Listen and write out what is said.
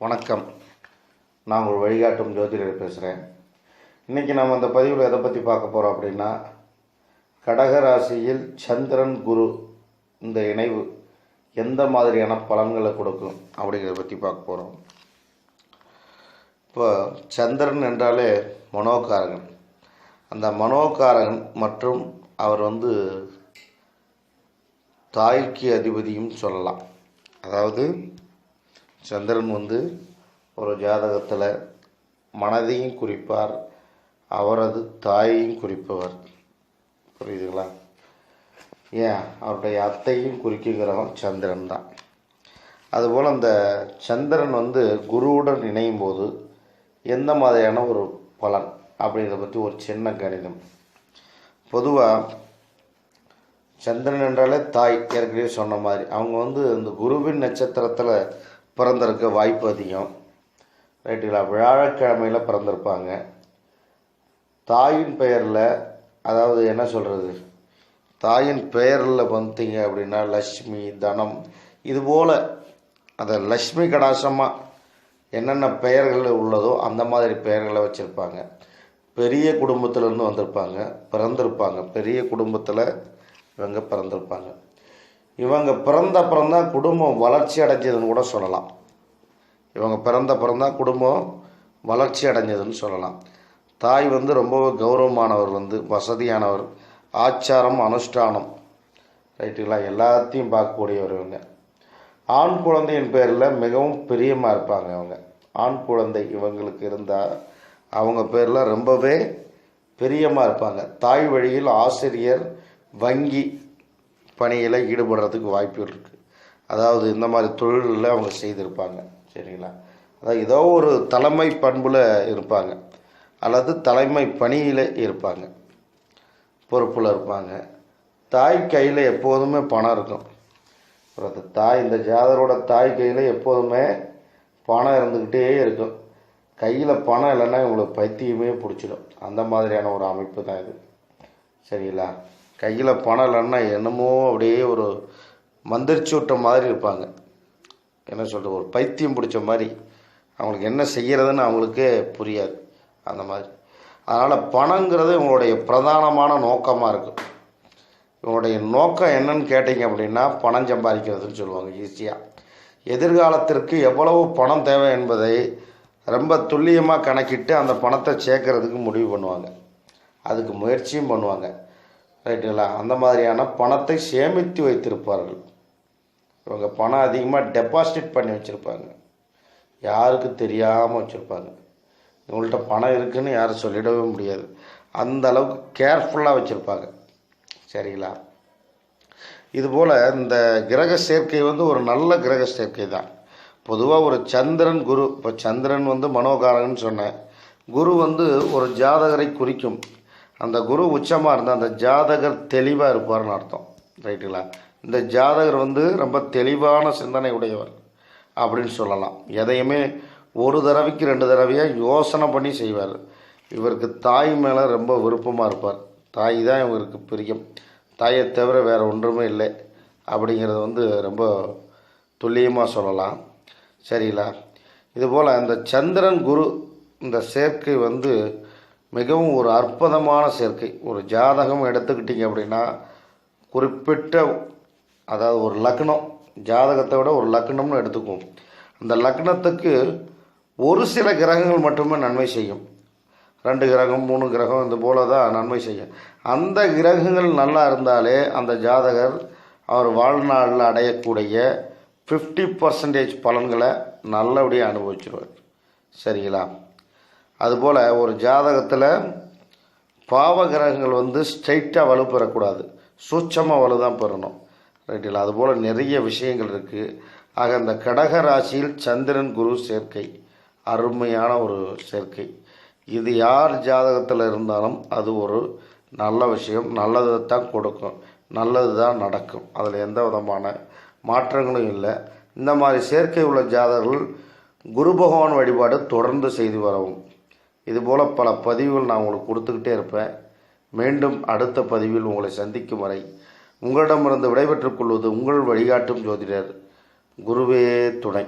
வணக்கம். நான் ஒரு வழிகாட்டும் ஜோதிடர் பேசுகிறேன் இன்றைக்கி நம்ம அந்த பதிவில் எதை பற்றி பார்க்க போகிறோம் அப்படின்னா கடகராசியில் சந்திரன் குரு இந்த இணைவு எந்த மாதிரியான பலன்களை கொடுக்கும் அப்படிங்கிறத பற்றி பார்க்க போகிறோம் இப்போ சந்திரன் என்றாலே மனோகாரகன். அந்த மனோகாரகன் மற்றும் அவர் வந்து தாய்க்கு அதிபதியும் சொல்லலாம். அதாவது சந்திரன் வந்து ஒரு ஜாதகத்தில் மனதையும் குறிப்பார் அவரது தாயையும் குறிப்பவர். புரியுதுங்களா? ஏன்? அவருடைய அத்தையும் குறிக்குங்கிறவன் சந்திரன் தான். அதுபோல் அந்த சந்திரன் வந்து குருவுடன் இணையும் போது எந்த மாதிரியான ஒரு பலன் அப்படிங்கிறத பற்றி ஒரு சின்ன கணிதம். பொதுவாக சந்திரன் என்றாலே தாய் ஏற்கனவே சொன்ன மாதிரி. அவங்க வந்து இந்த குருவின் நட்சத்திரத்தில் பிறந்திருக்க வாய்ப்பு அதிகம். ரைட்டுங்களா வியாழக்கிழமையில் பிறந்திருப்பாங்க. தாயின் பெயரில் அதாவது என்ன சொல்கிறது தாயின் பெயரில் வந்தீங்க அப்படின்னா லக்ஷ்மி தனம் இதுபோல் அந்த லக்ஷ்மி கடாசமாக என்னென்ன பெயர்கள் உள்ளதோ அந்த மாதிரி பெயர்களை வச்சுருப்பாங்க. பெரிய குடும்பத்திலேருந்து வந்திருப்பாங்க பிறந்திருப்பாங்க. பெரிய குடும்பத்தில் இவங்க பிறந்திருப்பாங்க. இவங்க பிறந்த அப்புறம் தான் குடும்பம் வளர்ச்சி அடைஞ்சதுன்னு கூட சொல்லலாம். இவங்க பிறந்த அப்புறம் தான் குடும்பம் வளர்ச்சி அடைஞ்சதுன்னு சொல்லலாம். தாய் வந்து ரொம்ப கௌரவமானவர் வந்து வசதியானவர் ஆச்சாரம் அனுஷ்டானம். ரைட்டுங்களா? எல்லாத்தையும் பார்க்கக்கூடியவர் இவங்க. ஆண் குழந்தையின் பேரில் மிகவும் பிரியமாக இருப்பாங்க அவங்க. ஆண் குழந்தை இவங்களுக்கு இருந்தால் அவங்க பேரில் ரொம்பவே பிரியமாக இருப்பாங்க. தாய் வழியில் ஆசிரியர் வங்கி பணியில் ஈடுபடுறதுக்கு வாய்ப்பு இருக்குது அதாவது இந்த மாதிரி தொழிலில் அவங்க செய்திருப்பாங்க. சரிங்களா? அதாவது ஏதோ ஒரு தலைமை பண்பில் இருப்பாங்க. அல்லது தலைமை பணியில் இருப்பாங்க. பொறுப்பில் இருப்பாங்க. தாய் கையில் எப்போதுமே பணம் இருக்கும். அப்புறம் தாய் இந்த ஜாதரோட தாய் கையில் எப்போதுமே பணம் இருந்துக்கிட்டே இருக்கும். கையில் பணம் இல்லைன்னா இவங்களுக்கு பைத்தியமே பிடிச்சிடும். அந்த மாதிரியான ஒரு அமைப்பு தான் இது. சரிங்களா? கையில் பணம் இல்லைன்னா என்னமோ அப்படியே ஒரு மந்திரிச்சு விட்ட மாதிரி இருப்பாங்க. என்ன சொல்கிறது ஒரு பைத்தியம் பிடிச்ச மாதிரி. அவங்களுக்கு என்ன செய்கிறதுன்னு அவங்களுக்கே புரியாது. அந்த மாதிரி. அதனால் பணங்கிறது இவங்களுடைய பிரதானமான நோக்கமாக இருக்கும் இவங்களுடைய நோக்கம் என்னன்னு கேட்டிங்க அப்படின்னா பணம் சம்பாதிக்கிறதுன்னு சொல்லுவாங்க ஈஸியாக எதிர்காலத்திற்கு எவ்வளவு பணம் தேவை என்பதை ரொம்ப துல்லியமாக கணக்கிட்டு அந்த பணத்தை சேர்க்கறதுக்கு முடிவு பண்ணுவாங்க. அதுக்கு முயற்சியும் பண்ணுவாங்க. ரைட்டுங்களா அந்த மாதிரியான பணத்தை சேமித்து வைத்திருப்பார்கள். இவங்க பணம் அதிகமாக டெபாசிட் பண்ணி வச்சுருப்பாங்க. யாருக்கு தெரியாமல் வச்சுருப்பாங்க. இவங்கள்ட்ட பணம் இருக்குன்னு யாரும் சொல்லிடவே முடியாது. அந்த அளவுக்கு கேர்ஃபுல்லாக வச்சுருப்பாங்க. சரிங்களா? இதுபோல் இந்த கிரக சேர்க்கை வந்து ஒரு நல்ல கிரக சேர்க்கை தான். பொதுவாக ஒரு சந்திரன் குரு இப்போ சந்திரன் வந்து மனோகாரகன்னு சொன்னேன் குரு வந்து ஒரு ஜாதகரை குறிக்கும். அந்த குரு உச்சமாக இருந்தால் அந்த ஜாதகர் தெளிவாக இருப்பார்னு அர்த்தம். ரைட்டுங்களா இந்த ஜாதகர் வந்து ரொம்ப தெளிவான சிந்தனை உடையவர் அப்படின்னு சொல்லலாம். எதையுமே ஒரு தடவைக்கு ரெண்டு தடவையாக யோசனை பண்ணி செய்வார். இவருக்கு தாய் மேலே ரொம்ப விருப்பமாக இருப்பார். தாய் தான் இவருக்கு பிரியம். தாயை தவிர வேறு ஒன்றுமே இல்லை அப்படிங்கிறது வந்து ரொம்ப துல்லியமாக சொல்லலாம். சரிங்களா? இதுபோல் அந்த சந்திரன் குரு இந்த சேர்க்கை வந்து மிகவும் ஒரு அற்புதமான சேர்க்கை. ஒரு ஜாதகம் எடுத்துக்கிட்டிங்க அப்படின்னா குறிப்பிட்ட அதாவது ஒரு லக்னம் ஜாதகத்தை விட ஒரு லக்னம்னு எடுத்துக்குவோம். அந்த லக்னத்துக்கு ஒரு சில கிரகங்கள் மட்டுமே நன்மை செய்யும். ரெண்டு கிரகம் மூணு கிரகம் இது போல தான் நன்மை செய்யும். அந்த கிரகங்கள் நல்லா இருந்தாலே அந்த ஜாதகர் அவர் வாழ்நாளில் அடையக்கூடிய ஃபிஃப்டி பர்சன்டேஜ் பலன்களை நல்லபடியாக அனுபவிச்சிருவார். சரிங்களா? அதுபோல் ஒரு ஜாதகத்தில் பாவ கிரகங்கள் வந்து ஸ்ட்ரைட்டாக வலு பெறக்கூடாது. சூட்சமாக வலு தான் பெறணும். ரைட்டில் அதுபோல் நிறைய விஷயங்கள் இருக்குது ஆக அந்த கடக ராசியில் சந்திரன் குரு சேர்க்கை. அருமையான ஒரு சேர்க்கை. இது யார் ஜாதகத்தில் இருந்தாலும் அது ஒரு நல்ல விஷயம். நல்லது தான் கொடுக்கும். நல்லது தான் நடக்கும். அதில் எந்த விதமான மாற்றங்களும் இல்லை. இந்த மாதிரி சேர்க்கை உள்ள ஜாதகர்கள் குரு பகவான் வழிபாடு தொடர்ந்து செய்து வரவும். இதுபோல் பல பதிவுகள் நான் உங்களுக்கு கொடுத்துக்கிட்டே இருப்பேன். மீண்டும் அடுத்த பதிவில் உங்களை சந்திக்கும் வரை உங்களிடமிருந்து விடைபெற்றுக் கொள்வது உங்கள் வழிகாட்டும் ஜோதிடர் குருவே துணை.